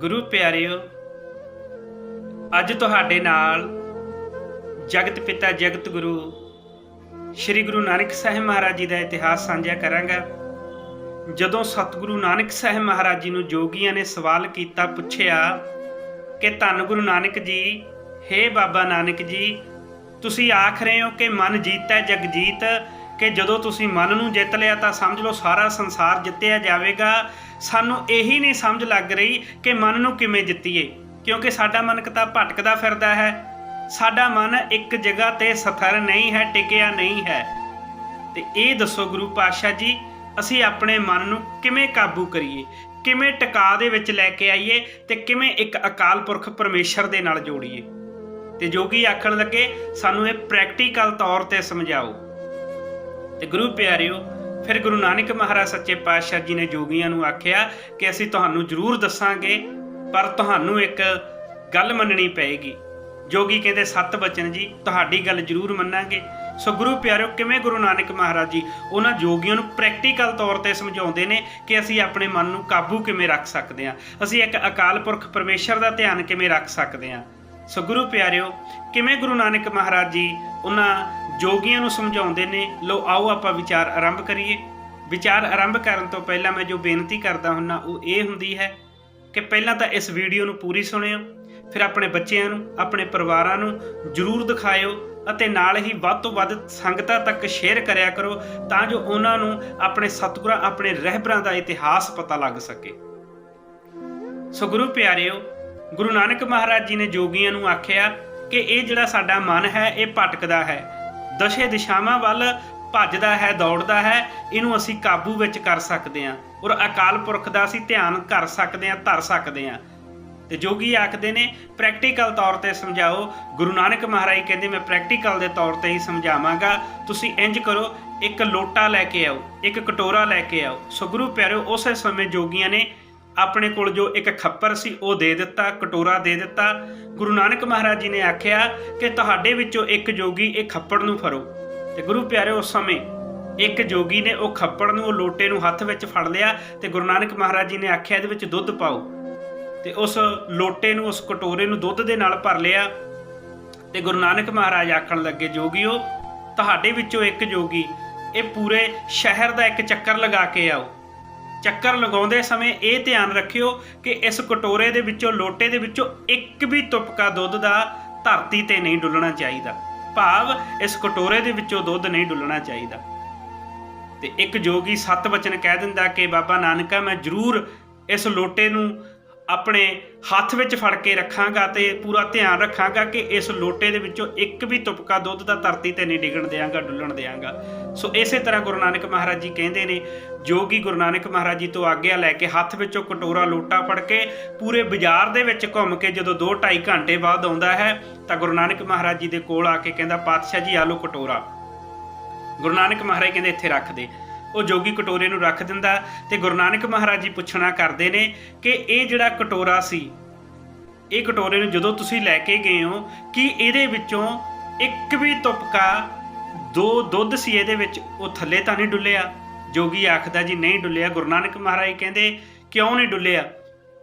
ਗੁਰੂ ਪਿਆਰਿਓ, ਅੱਜ ਤੁਹਾਡੇ ਨਾਲ ਜਗਤ ਪਿਤਾ, ਜਗਤ ਗੁਰੂ ਸ੍ਰੀ ਗੁਰੂ ਨਾਨਕ ਸਾਹਿਬ ਮਹਾਰਾਜ ਜੀ ਦਾ ਇਤਿਹਾਸ ਸਾਂਝਾ ਕਰਾਂਗਾ। ਜਦੋਂ ਸਤਿਗੁਰੂ ਨਾਨਕ ਸਾਹਿਬ ਮਹਾਰਾਜ ਜੀ ਨੂੰ ਜੋਗੀਆਂ ਨੇ ਸਵਾਲ ਕੀਤਾ, ਪੁੱਛਿਆ ਕਿ ਧੰਨ ਗੁਰੂ ਨਾਨਕ ਜੀ हे ਬਾਬਾ ਨਾਨਕ ਜੀ, ਤੁਸੀਂ ਆਖ ਰਹੇ ਹੋ ਕਿ ਮਨ ਜੀਤੈ ਜਗ ਜੀਤ ਕਿ ਜਦੋਂ ਤੁਸੀਂ ਮਨ ਨੂੰ ਜਿੱਤ ਲਿਆ ਤਾਂ ਸਮਝ ਲਓ ਸਾਰਾ ਸੰਸਾਰ ਜਿੱਤਿਆ ਜਾਵੇਗਾ। ਸਾਨੂੰ ਇਹੀ ਨਹੀਂ ਸਮਝ ਲੱਗ ਰਹੀ ਕਿ ਮਨ ਨੂੰ ਕਿਵੇਂ ਜਿੱਤੀਏ, ਕਿਉਂਕਿ ਸਾਡਾ ਮਨ ਕਿਤਾ ਭਟਕਦਾ ਫਿਰਦਾ ਹੈ। ਸਾਡਾ ਮਨ ਇੱਕ ਜਗ੍ਹਾ ਤੇ ਸਥਿਰ ਨਹੀਂ ਹੈ, ਟਿਕਿਆ ਨਹੀਂ ਹੈ। ਤੇ ਇਹ ਦੱਸੋ ਗੁਰੂ ਪਾਤਸ਼ਾਹ ਜੀ, ਅਸੀਂ ਆਪਣੇ ਮਨ ਨੂੰ ਕਿਵੇਂ ਕਾਬੂ ਕਰੀਏ? ਕਿਵੇਂ ਟਿਕਾ ਦੇ ਵਿੱਚ ਲੈ ਕੇ ਆਈਏ ਤੇ ਕਿਵੇਂ ਇੱਕ ਅਕਾਲ ਪੁਰਖ ਪਰਮੇਸ਼ਰ ਦੇ ਨਾਲ ਜੋੜੀਏ? ਤੇ ਜੋਗੀ ਆਖਣ ਲੱਗੇ, ਸਾਨੂੰ ਇਹ ਪ੍ਰੈਕਟੀਕਲ ਤੌਰ ਤੇ ਸਮਝਾਓ। ਤੇ ਗੁਰੂ ਪਿਆਰਿਓ, ਫਿਰ ਗੁਰੂ ਨਾਨਕ ਮਹਾਰਾਜ ਸੱਚੇ ਪਾਤਸ਼ਾਹ ਜੀ ਨੇ ਜੋਗੀਆਂ ਨੂੰ ਆਖਿਆ ਕਿ ਅਸੀਂ ਤੁਹਾਨੂੰ ਜ਼ਰੂਰ ਦੱਸਾਂਗੇ, ਪਰ ਤੁਹਾਨੂੰ ਇੱਕ ਗੱਲ ਮੰਨਣੀ ਪਏਗੀ। ਜੋਗੀ ਕਹਿੰਦੇ, ਸੱਤ ਬਚਨ ਜੀ, ਤੁਹਾਡੀ ਗੱਲ ਜ਼ਰੂਰ ਮੰਨਾਂਗੇ। ਸੋ ਗੁਰੂ ਪਿਆਰਿਓ, ਕਿਵੇਂ ਗੁਰੂ ਨਾਨਕ ਮਹਾਰਾਜ ਜੀ ਉਹਨਾਂ ਜੋਗੀਆਂ ਨੂੰ ਪ੍ਰੈਕਟੀਕਲ ਤੌਰ ਤੇ ਸਮਝਾਉਂਦੇ ਨੇ ਕਿ ਅਸੀਂ ਆਪਣੇ ਮਨ ਨੂੰ ਕਾਬੂ ਕਿਵੇਂ ਰੱਖ ਸਕਦੇ ਹਾਂ? ਅਸੀਂ ਇੱਕ ਅਕਾਲ ਪੁਰਖ ਪਰਮੇਸ਼ਰ ਦਾ ਧਿਆਨ ਕਿਵੇਂ ਰੱਖ ਸਕਦੇ ਹਾਂ? ਸੋ ਗੁਰੂ ਪਿਆਰਿਓ, ਕਿਵੇਂ ਗੁਰੂ ਨਾਨਕ ਮਹਾਰਾਜ ਜੀ ਉਹਨਾਂ ਜੋਗੀਆਂ ਨੂੰ ਸਮਝਾਉਂਦੇ ਨੇ ਲੋ ਆਓ ਆਪਾਂ ਵਿਚਾਰ ਆਰੰਭ ਕਰੀਏ। ਵਿਚਾਰ ਆਰੰਭ ਕਰਨ ਤੋਂ ਪਹਿਲਾਂ ਮੈਂ ਜੋ ਬੇਨਤੀ ਕਰਦਾ ਹੁੰਨਾ, ਉਹ ਇਹ ਹੁੰਦੀ ਹੈ ਕਿ ਪਹਿਲਾਂ ਤਾਂ ਇਸ ਵੀਡੀਓ ਨੂੰ ਪੂਰੀ ਸੁਣਿਓ, ਫਿਰ ਆਪਣੇ ਬੱਚਿਆਂ ਨੂੰ, ਆਪਣੇ ਪਰਿਵਾਰਾਂ ਨੂੰ ਜਰੂਰ ਦਿਖਾਇਓ ਅਤੇ ਨਾਲ ਹੀ ਵੱਧ ਤੋਂ ਵੱਧ ਸੰਗਤਾਂ ਤੱਕ ਸ਼ੇਅਰ ਕਰਿਆ ਕਰੋ ਤਾਂ ਜੋ ਉਹਨਾਂ ਨੂੰ ਆਪਣੇ ਸਤਿਗੁਰਾਂ, ਆਪਣੇ ਰਹਿਬਰਾਂ ਦਾ ਇਤਿਹਾਸ ਪਤਾ ਲੱਗ ਸਕੇ। ਸੋ ਗੁਰੂ ਪਿਆਰਿਓ, ਗੁਰੂ ਨਾਨਕ ਮਹਾਰਾਜ ਜੀ ਨੇ ਜੋਗੀਆਂ ਨੂੰ ਆਖਿਆ ਕਿ ਇਹ ਜਿਹੜਾ ਸਾਡਾ ਮਨ ਹੈ, ਇਹ ਭਟਕਦਾ ਹੈ। ਦਸ਼ੇ ਦਿਸ਼ਾਵਾਂ ਵੱਲ ਭੱਜਦਾ ਹੈ, ਦੌੜਦਾ ਹੈ, ਇਹਨੂੰ ਅਸੀਂ ਕਾਬੂ ਵਿੱਚ ਕਰ ਸਕਦੇ ਹਾਂ ਔਰ ਅਕਾਲ ਪੁਰਖ ਦਾ ਅਸੀਂ ਧਿਆਨ ਕਰ ਸਕਦੇ ਹਾਂ, ਧਰ ਸਕਦੇ ਹਾਂ। ਤੇ ਜੋਗੀ ਆਖਦੇ ਨੇ ਪ੍ਰੈਕਟੀਕਲ ਤੌਰ ਤੇ ਸਮਝਾਓ। ਗੁਰੂ ਨਾਨਕ ਮਹਾਰਾਜ ਕਹਿੰਦੇ, ਮੈਂ ਪ੍ਰੈਕਟੀਕਲ ਦੇ ਤੌਰ ਤੇ ਹੀ ਸਮਝਾਵਾਂਗਾ। ਤੁਸੀਂ ਇੰਜ ਕਰੋ, ਇੱਕ ਲੋਟਾ ਲੈ ਕੇ ਆਓ, ਇੱਕ ਕਟੋਰਾ ਲੈ ਕੇ ਆਓ। ਸੋ ਗੁਰੂ ਪਿਆਰਿਓ ਉਸੇ ਸਮੇਂ ਜੋਗੀਆਂ ਨੇ ਆਪਣੇ ਕੋਲ ਜੋ ਇੱਕ ਖੱਪਰ ਸੀ, ਉਹ ਦੇ ਦਿੱਤਾ, ਕਟੋਰਾ ਦੇ ਦਿੱਤਾ। ਗੁਰੂ ਨਾਨਕ ਮਹਾਰਾਜ ਜੀ ਨੇ ਆਖਿਆ ਕਿ ਤੁਹਾਡੇ ਵਿੱਚੋਂ ਇੱਕ ਜੋਗੀ ਇਹ ਖੱਪੜ ਨੂੰ ਫੜੋ। ਤੇ ਗੁਰੂ ਪਿਆਰੇ ਉਸ ਸਮੇਂ ਇੱਕ ਜੋਗੀ ਨੇ ਉਹ ਖੱਪੜ ਨੂੰ ਉਹ ਲੋਟੇ ਨੂੰ ਹੱਥ ਵਿੱਚ ਫੜ ਲਿਆ ਤੇ ਗੁਰੂ ਨਾਨਕ ਮਹਾਰਾਜ ਜੀ ਨੇ ਆਖਿਆ, ਇਹਦੇ ਵਿੱਚ ਦੁੱਧ ਪਾਓ। ਤੇ ਉਸ ਲੋਟੇ ਨੂੰ, ਉਸ ਕਟੋਰੇ ਨੂੰ ਦੁੱਧ ਦੇ ਨਾਲ ਭਰ ਲਿਆ। ਤੇ ਗੁਰੂ ਨਾਨਕ ਮਹਾਰਾਜ ਆਖਣ ਲੱਗੇ, ਜੋਗੀਓ, ਤੁਹਾਡੇ ਵਿੱਚੋਂ ਇੱਕ ਜੋਗੀ, ਇਹ ਪੂਰੇ ਸ਼ਹਿਰ ਦਾ ਇੱਕ ਚੱਕਰ ਲਗਾ ਕੇ ਆਓ। ਚੱਕਰ ਲਗਾਉਂਦੇ ਸਮੇਂ ਇਹ ਧਿਆਨ ਰੱਖਿਓ ਕਿ ਇਸ ਕਟੋਰੇ ਦੇ ਵਿੱਚੋਂ, ਲੋਟੇ ਦੇ ਵਿੱਚੋਂ ਇੱਕ ਵੀ ਤੁਪਕਾ ਦੁੱਧ ਦਾ ਧਰਤੀ ਤੇ ਨਹੀਂ ਡੁੱਲਣਾ ਚਾਹੀਦਾ। ਭਾਵ ਇਸ ਕਟੋਰੇ ਦੇ ਵਿੱਚੋਂ ਦੁੱਧ ਨਹੀਂ ਡੁੱਲਣਾ ਚਾਹੀਦਾ। ਤੇ ਇੱਕ ਜੋਗੀ ਸੱਤ ਵਚਨ ਕਹਿ ਦਿੰਦਾ ਕਿ ਬਾਬਾ ਨਾਨਕਾ, ਮੈਂ ਜ਼ਰੂਰ ਇਸ ਲੋਟੇ ਨੂੰ ਆਪਣੇ ਹੱਥ ਵਿੱਚ ਫੜ ਕੇ ਰੱਖਾਂਗਾ ਤੇ ਪੂਰਾ ਧਿਆਨ ਰੱਖਾਂਗਾ ਕਿ ਇਸ ਲੋਟੇ ਦੇ ਵਿੱਚੋਂ ਇੱਕ ਵੀ ਤੁਪਕਾ ਦੁੱਧ ਦਾ ਧਰਤੀ ਤੇ ਨਹੀਂ ਡਿੱਗਣ ਦਿਆਂਗਾ, ਡੁੱਲਣ ਦਿਆਂਗਾ। ਸੋ ਇਸੇ ਤਰ੍ਹਾਂ ਗੁਰੂ ਨਾਨਕ ਮਹਾਰਾਜ ਜੀ ਕਹਿੰਦੇ ਨੇ ਜੋਗੀ ਗੁਰੂ ਨਾਨਕ ਮਹਾਰਾਜ ਜੀ ਤੋਂ ਆਗਿਆ ਲੈ ਕੇ ਹੱਥ ਵਿੱਚੋਂ ਕਟੋਰਾ ਲੋਟਾ ਫੜ ਕੇ ਪੂਰੇ ਬਾਜ਼ਾਰ ਦੇ ਵਿੱਚ ਘੁੰਮ ਕੇ ਜਦੋਂ 2-2.5 ਘੰਟੇ ਬਾਅਦ ਆਉਂਦਾ ਹੈ, ਤਾਂ ਗੁਰੂ ਨਾਨਕ ਮਹਾਰਾਜ ਜੀ ਦੇ ਕੋਲ ਆ ਕੇ ਕਹਿੰਦਾ, ਪਾਤਸ਼ਾਹ ਜੀ, ਆ ਲਓ ਕਟੋਰਾ। ਗੁਰੂ ਨਾਨਕ ਮਹਾਰਾਜ ਕਹਿੰਦੇ, ਇੱਥੇ ਰੱਖ ਦੇ। ਉਹ ਜੋਗੀ ਕਟੋਰੇ ਨੂੰ ਰੱਖ ਦਿੰਦਾ ਤੇ ਗੁਰੂ ਨਾਨਕ ਮਹਾਰਾਜ ਜੀ ਪੁੱਛਣਾ ਕਰਦੇ ਨੇ ਕਿ ਇਹ ਜਿਹੜਾ ਕਟੋਰਾ ਸੀ, ਇਹ ਕਟੋਰੇ ਨੂੰ ਜਦੋਂ ਤੁਸੀਂ ਲੈ ਕੇ ਗਏ ਹੋ, ਕਿ ਇਹਦੇ ਵਿੱਚੋਂ ਇੱਕ ਵੀ ਤੁਪਕਾ ਦੋ ਦੁੱਧ ਸੀ ਇਹਦੇ ਵਿੱਚ? ਉਹ ਥੱਲੇ ਤਾਂ ਨਹੀਂ ਡੁੱਲਿਆ? ਜੋਗੀ ਆਖਦਾ ਜੀ, ਨਹੀਂ ਡੁੱਲਿਆ। ਗੁਰੂ ਨਾਨਕ ਮਹਾਰਾਜ ਕਹਿੰਦੇ, ਕਿਉਂ ਨਹੀਂ ਡੁੱਲਿਆ?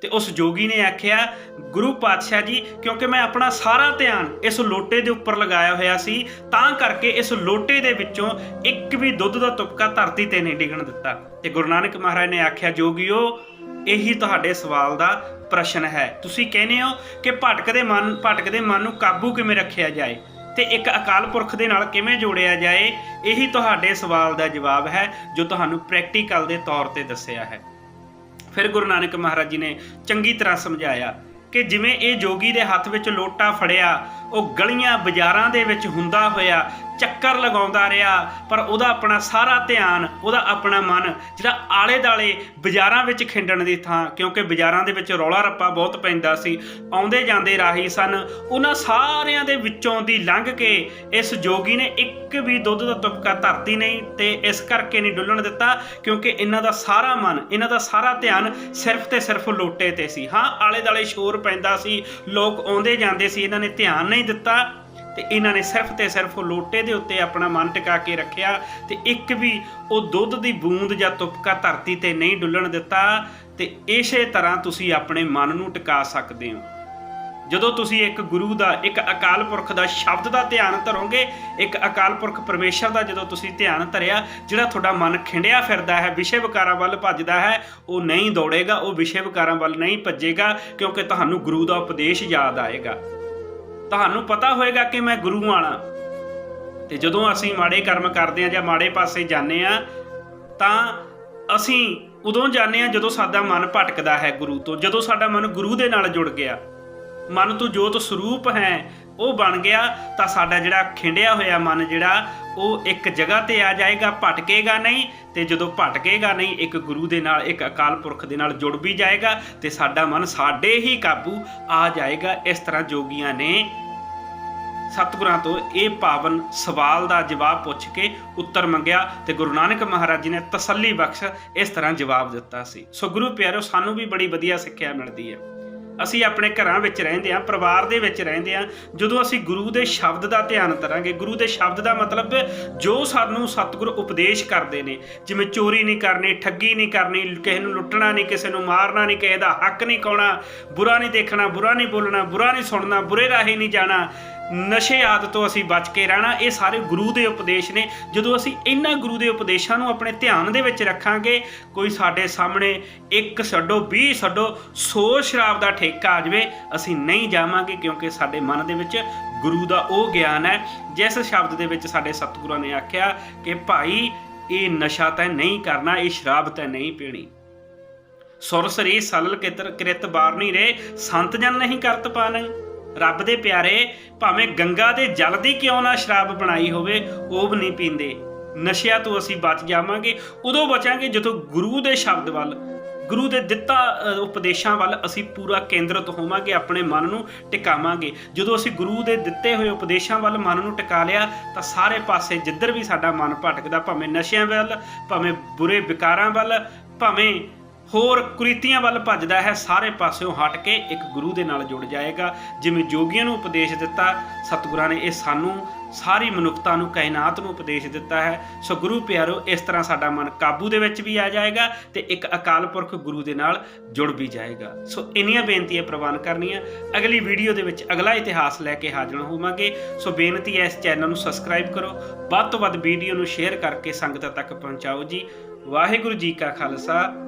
ਤੇ ਉਸ ਜੋਗੀ ਨੇ ਆਖਿਆ, ਗੁਰੂ ਪਾਤਸ਼ਾਹ ਜੀ, ਕਿਉਂਕਿ ਮੈਂ ਆਪਣਾ ਸਾਰਾ ਧਿਆਨ ਇਸ ਲੋਟੇ ਦੇ ਉੱਪਰ ਲਗਾਇਆ ਹੋਇਆ ਸੀ, ਤਾਂ ਕਰਕੇ ਇਸ ਲੋਟੇ ਦੇ ਵਿੱਚੋਂ ਇੱਕ ਵੀ ਦੁੱਧ ਦਾ ਤੁਪਕਾ ਧਰਤੀ ਤੇ ਨਹੀਂ ਡਿੱਗਣ ਦਿੱਤਾ। ਤੇ ਗੁਰੂ ਨਾਨਕ ਮਹਾਰਾਜ ਨੇ ਆਖਿਆ, ਜੋਗੀਓ, ਇਹੀ ਤੁਹਾਡੇ ਸਵਾਲ ਦਾ ਪ੍ਰਸ਼ਨ ਹੈ। ਤੁਸੀਂ ਕਹਿੰਦੇ ਹੋ ਕਿ ਭਟਕਦੇ ਮਨ ਭਟਕਦੇ ਮਨ ਨੂੰ ਕਾਬੂ ਕਿਵੇਂ ਰੱਖਿਆ ਜਾਏ? ਤੇ ਇੱਕ ਅਕਾਲ ਪੁਰਖ ਦੇ ਨਾਲ ਕਿਵੇਂ ਜੋੜਿਆ ਜਾਏ? ਇਹੀ ਤੁਹਾਡੇ ਸਵਾਲ ਦਾ ਜਵਾਬ ਹੈ, ਜੋ ਤੁਹਾਨੂੰ ਪ੍ਰੈਕਟੀਕਲ ਦੇ ਤੌਰ ਤੇ ਦੱਸਿਆ ਹੈ। ਫਿਰ ਗੁਰੂ ਨਾਨਕ ਮਹਾਰਾਜ ਜੀ ਨੇ ਚੰਗੀ ਤਰ੍ਹਾਂ ਸਮਝਾਇਆ ਕਿ ਜਿਵੇਂ ਇਹ ਜੋਗੀ ਦੇ ਹੱਥ ਵਿੱਚ ਲੋਟਾ ਫੜਿਆ, ਉਹ ਗਲੀਆਂ ਬਾਜ਼ਾਰਾਂ ਦੇ ਵਿੱਚ ਹੁੰਦਾ ਹੋਇਆ ਚੱਕਰ ਲਗਾਉਂਦਾ ਰਿਹਾ, ਪਰ ਉਹਦਾ ਆਪਣਾ ਸਾਰਾ ਧਿਆਨ, ਉਹਦਾ ਆਪਣਾ ਮਨ ਜਿਹੜਾ ਆਲੇ ਦਾਲੇ ਬਾਜ਼ਾਰਾਂ ਵਿੱਚ ਖਿੰਡਣ ਦੀ ਥਾਂ, ਕਿਉਂਕਿ ਬਾਜ਼ਾਰਾਂ ਦੇ ਵਿੱਚ ਰੌਲਾ ਰੱਪਾ ਬਹੁਤ ਪੈਂਦਾ ਸੀ ਆਉਂਦੇ ਜਾਂਦੇ ਰਾਹੀ ਸਨ। ਉਹਨਾਂ ਸਾਰਿਆਂ ਦੇ ਵਿੱਚੋਂ ਦੀ ਲੰਘ ਕੇ ਇਸ ਜੋਗੀ ਨੇ ਇੱਕ ਵੀ ਦੁੱਧ ਦਾ ਤੁਪਕਾ ਧਰਤੀ ਨਹੀਂ ਤੇ ਇਸ ਕਰਕੇ ਨਹੀਂ ਡੁੱਲਣ ਦਿੱਤਾ, ਕਿਉਂਕਿ ਇਹਨਾਂ ਦਾ ਸਾਰਾ ਮਨ, ਇਹਨਾਂ ਦਾ ਸਾਰਾ ਧਿਆਨ ਸਿਰਫ ਤੇ ਸਿਰਫ ਲੋਟੇ ਤੇ ਸੀ। ਹਾਂ ਆਲੇ ਦਾਲੇ ਸ਼ੋਰ ਪੈਂਦਾ ਸੀ, ਲੋਕ ਆਉਂਦੇ ਜਾਂਦੇ ਸੀ, ਇਹਨਾਂ ਨੇ ਧਿਆਨ ਨਹੀਂ ਦਿੱਤਾ। ਤੇ ਇਹਨਾਂ ਨੇ ਸਿਰਫ ਤੇ ਸਿਰਫ ਉਹ ਲੋਟੇ ਦੇ ਉੱਤੇ ਆਪਣਾ ਮਨ ਟਿਕਾ ਕੇ ਰੱਖਿਆ ਤੇ ਇੱਕ ਵੀ ਉਹ ਦੁੱਧ ਦੀ ਬੂੰਦ ਜਾਂ ਤੁਪਕਾ ਧਰਤੀ ਤੇ ਨਹੀਂ ਡੁੱਲਣ ਦਿੱਤਾ ਤੇ ਇਸੇ ਤਰ੍ਹਾਂ ਤੁਸੀਂ ਆਪਣੇ ਮਨ ਨੂੰ ਟਿਕਾ ਸਕਦੇ ਹੋ। ਜਦੋਂ ਤੁਸੀਂ ਇੱਕ ਗੁਰੂ ਦਾ, ਇੱਕ ਅਕਾਲ ਪੁਰਖ ਦਾ ਸ਼ਬਦ ਦਾ ਧਿਆਨ ਧਰੋਗੇ, ਇੱਕ ਅਕਾਲ ਪੁਰਖ ਪਰਮੇਸ਼ਰ ਦਾ ਜਦੋਂ ਤੁਸੀਂ ਧਿਆਨ ਧਰਿਆ, ਜਿਹੜਾ ਤੁਹਾਡਾ ਮਨ ਖਿੰਡਿਆ ਫਿਰਦਾ ਹੈ ਵਿਸ਼ੇ ਵਿਕਾਰਾਂ ਵੱਲ ਭੱਜਦਾ ਹੈ, ਉਹ ਨਹੀਂ ਦੌੜੇਗਾ, ਉਹ ਵਿਸ਼ੇ ਵਿਕਾਰਾਂ ਵੱਲ ਨਹੀਂ ਭੱਜੇਗਾ, ਕਿਉਂਕਿ ਤੁਹਾਨੂੰ ਗੁਰੂ ਦਾ ਉਪਦੇਸ਼ ਯਾਦ ਆਏਗਾ। ਤੁਹਾਨੂੰ ਪਤਾ ਹੋਏਗਾ ਕਿ ਮੈਂ ਗੁਰੂ ਵਾਲਾ ਤੇ ਜਦੋਂ ਅਸੀਂ ਮਾੜੇ ਕਰਮ ਕਰਦੇ ਆ ਜਾਂ ਮਾੜੇ ਪਾਸੇ ਜਾਂਦੇ ਆ ਤਾਂ ਅਸੀਂ ਉਦੋਂ ਜਾਂਦੇ ਆ ਜਦੋਂ ਸਾਡਾ ਮਨ ਭਟਕਦਾ ਹੈ ਗੁਰੂ ਤੋਂ, ਜਦੋਂ ਸਾਡਾ ਮਨ ਗੁਰੂ ਦੇ ਨਾਲ ਜੁੜ ਗਿਆ। ਮਨ ਤੋਂ ਜੋਤ ਸਰੂਪ ਹੈ ਉਹ ਬਣ ਗਿਆ, ਤਾਂ ਸਾਡਾ ਜਿਹੜਾ ਖਿੰਡਿਆ ਹੋਇਆ ਮਨ ਜਿਹੜਾ, ਉਹ ਇੱਕ ਜਗ੍ਹਾ ਤੇ ਆ ਜਾਏਗਾ, ਭਟਕੇਗਾ ਨਹੀਂ, ਤੇ ਜਦੋਂ ਭਟਕੇਗਾ ਨਹੀਂ, ਇੱਕ ਗੁਰੂ ਦੇ ਨਾਲ, ਇੱਕ ਅਕਾਲ ਪੁਰਖ ਦੇ ਨਾਲ ਜੁੜ ਵੀ ਜਾਏਗਾ, ਤੇ ਸਾਡਾ ਮਨ ਸਾਡੇ ਹੀ ਕਾਬੂ ਆ ਜਾਏਗਾ, ਇਸ ਤਰ੍ਹਾਂ ਜੋਗੀਆਂ ਨੇ ਸਤਿਗੁਰਾਂ ਤੋਂ ਇਹ ਪਾਵਨ ਸਵਾਲ ਦਾ ਜਵਾਬ ਪੁੱਛ ਕੇ ਉੱਤਰ ਮੰਗਿਆ, ਤੇ ਗੁਰੂ ਨਾਨਕ ਮਹਾਰਾਜ ਜੀ ਨੇ ਤਸੱਲੀ ਬਖਸ਼ ਇਸ ਤਰ੍ਹਾਂ ਜਵਾਬ ਦਿੱਤਾ ਸੀ। ਸੋ ਗੁਰੂ ਪਿਆਰੋ, ਸਾਨੂੰ ਵੀ ਬੜੀ ਵਧੀਆ ਸਿੱਖਿਆ ਮਿਲਦੀ ਹੈ। ਅਸੀਂ ਆਪਣੇ ਘਰਾਂ ਵਿੱਚ ਰਹਿੰਦੇ ਹਾਂ, ਪਰਿਵਾਰ ਦੇ ਵਿੱਚ ਰਹਿੰਦੇ ਹਾਂ, ਜਦੋਂ ਅਸੀਂ ਗੁਰੂ ਦੇ ਸ਼ਬਦ ਦਾ ਧਿਆਨ ਕਰਾਂਗੇ, ਗੁਰੂ ਦੇ ਸ਼ਬਦ ਦਾ ਮਤਲਬ ਜੋ ਸਾਨੂੰ ਸਤਿਗੁਰ ਉਪਦੇਸ਼ ਕਰਦੇ ਨੇ, ਜਿਵੇਂ ਚੋਰੀ ਨਹੀਂ ਕਰਨੀ, ਠੱਗੀ ਨਹੀਂ ਕਰਨੀ, ਕਿਸੇ ਨੂੰ ਲੁੱਟਣਾ ਨਹੀਂ, ਕਿਸੇ ਨੂੰ ਮਾਰਨਾ ਨਹੀਂ, ਕਿਸੇ ਦਾ ਹੱਕ ਨਹੀਂ ਕਾਉਣਾ ਬੁਰਾ ਨਹੀਂ ਦੇਖਣਾ, ਬੁਰਾ ਨਹੀਂ ਬੋਲਣਾ, ਬੁਰਾ ਨਹੀਂ ਸੁਣਨਾ, ਬੁਰੇ ਰਾਹੇ ਨਹੀਂ ਜਾਣਾ ਨਸ਼ੇ ਆਦਿ ਤੋਂ ਅਸੀਂ ਬਚ ਕੇ ਰਹਿਣਾ, ਇਹ ਸਾਰੇ ਗੁਰੂ ਦੇ ਉਪਦੇਸ਼ ਨੇ। ਜਦੋਂ ਅਸੀਂ ਇਹਨਾਂ ਗੁਰੂ ਦੇ ਉਪਦੇਸ਼ਾਂ ਨੂੰ ਆਪਣੇ ਧਿਆਨ ਦੇ ਵਿੱਚ ਰੱਖਾਂਗੇ, ਕੋਈ ਸਾਡੇ ਸਾਹਮਣੇ ਇੱਕ ਛੱਡੋ 20 ਛੱਡੋ 100 ਸ਼ਰਾਬ ਦਾ ਠੇਕਾ ਆ ਜਾਵੇ, ਅਸੀਂ ਨਹੀਂ ਜਾਵਾਂਗੇ ਕਿਉਂਕਿ ਸਾਡੇ ਮਨ ਦੇ ਵਿੱਚ ਗੁਰੂ ਦਾ ਉਹ ਗਿਆਨ ਹੈ। ਜਿਸ ਸ਼ਬਦ ਦੇ ਵਿੱਚ ਸਾਡੇ ਸਤਿਗੁਰਾਂ ਨੇ ਆਖਿਆ ਕਿ ਭਾਈ, ਇਹ ਨਸ਼ਾ ਤਾਂ ਨਹੀਂ ਕਰਨਾ, ਇਹ ਸ਼ਰਾਬ ਤਾਂ ਨਹੀਂ ਪੀਣੀ। ਸੁਰ ਸਰੀ ਸਲਲ ਕਿਤਰ ਕ੍ਰਿਤ ਬਾਰਨੀ ਰੇ ਸੰਤ ਜਨ ਨਹੀਂ ਕਰਤ ਪਾਣੰ। ਰੱਬ ਦੇ ਪਿਆਰੇ, ਭਾਵੇਂ ਗੰਗਾ ਦੇ ਜਲ ਦੀ ਕਿਉਂ ਨਾ ਸ਼ਰਾਬ ਬਣਾਈ ਹੋਵੇ, ਉਹ ਵੀ ਨਹੀਂ ਪੀਂਦੇ। ਨਸ਼ਿਆਂ ਤੋਂ ਅਸੀਂ ਬਚ ਜਾਵਾਂਗੇ, ਉਦੋਂ ਬਚਾਂਗੇ ਜਦੋਂ ਗੁਰੂ ਦੇ ਸ਼ਬਦ ਵੱਲ, ਗੁਰੂ ਦੇ ਦਿੱਤਾ ਉਪਦੇਸ਼ਾਂ ਵੱਲ ਅਸੀਂ ਪੂਰਾ ਕੇਂਦਰਿਤ ਹੋਵਾਂਗੇ, ਆਪਣੇ ਮਨ ਨੂੰ ਟਿਕਾਵਾਂਗੇ। ਜਦੋਂ ਅਸੀਂ ਗੁਰੂ ਦੇ ਦਿੱਤੇ ਹੋਏ ਉਪਦੇਸ਼ਾਂ ਵੱਲ ਮਨ ਨੂੰ ਟਿਕਾ ਲਿਆ, ਤਾਂ ਸਾਰੇ ਪਾਸੇ ਜਿੱਧਰ ਵੀ ਸਾਡਾ ਮਨ ਭਟਕਦਾ, ਭਾਵੇਂ ਨਸ਼ਿਆਂ ਵੱਲ, ਭਾਵੇਂ ਬੁਰੇ ਵਿਕਾਰਾਂ ਵੱਲ, ਭਾਵੇਂ ਹੋਰ ਕੁਰੀਤੀਆਂ ਵੱਲ ਭੱਜਦਾ ਹੈ, ਸਾਰੇ ਪਾਸਿਓਂ ਹਟ ਕੇ ਇੱਕ ਗੁਰੂ ਦੇ ਨਾਲ ਜੁੜ ਜਾਏਗਾ। ਜਿਵੇਂ ਜੋਗੀਆਂ ਨੂੰ ਉਪਦੇਸ਼ ਦਿੱਤਾ, ਸਤਿਗੁਰਾਂ ਨੇ ਇਹ ਸਾਨੂੰ ਸਾਰੀ ਮਨੁੱਖਤਾ ਨੂੰ, ਕਾਇਨਾਤ ਨੂੰ ਉਪਦੇਸ਼ ਦਿੱਤਾ ਹੈ। ਸੋ ਗੁਰੂ ਪਿਆਰੋ, ਇਸ ਤਰ੍ਹਾਂ ਸਾਡਾ ਮਨ ਕਾਬੂ ਦੇ ਵਿੱਚ ਵੀ ਆ ਜਾਏਗਾ ਤੇ ਇੱਕ ਅਕਾਲ ਪੁਰਖ ਗੁਰੂ ਦੇ ਨਾਲ ਜੁੜ ਵੀ ਜਾਏਗਾ। ਸੋ ਇੰਨੀਆਂ ਬੇਨਤੀਆਂ ਪ੍ਰਵਾਨ ਕਰਨੀਆਂ। ਅਗਲੀ ਵੀਡੀਓ ਦੇ ਵਿੱਚ ਅਗਲਾ ਇਤਿਹਾਸ ਲੈ ਕੇ ਹਾਜ਼ਰ ਹੋਵਾਂਗੇ। ਸੋ ਬੇਨਤੀ ਹੈ, ਇਸ ਚੈਨਲ ਨੂੰ ਸਬਸਕ੍ਰਾਈਬ ਕਰੋ। ਵੱਧ ਤੋਂ ਵੱਧ ਵੀਡੀਓ ਨੂੰ ਸ਼ੇਅਰ ਕਰਕੇ ਸੰਗਤਾਂ ਤੱਕ ਪਹੁੰਚਾਓ ਜੀ। ਵਾਹਿਗੁਰੂ ਜੀ ਕਾ ਖਾਲਸਾ।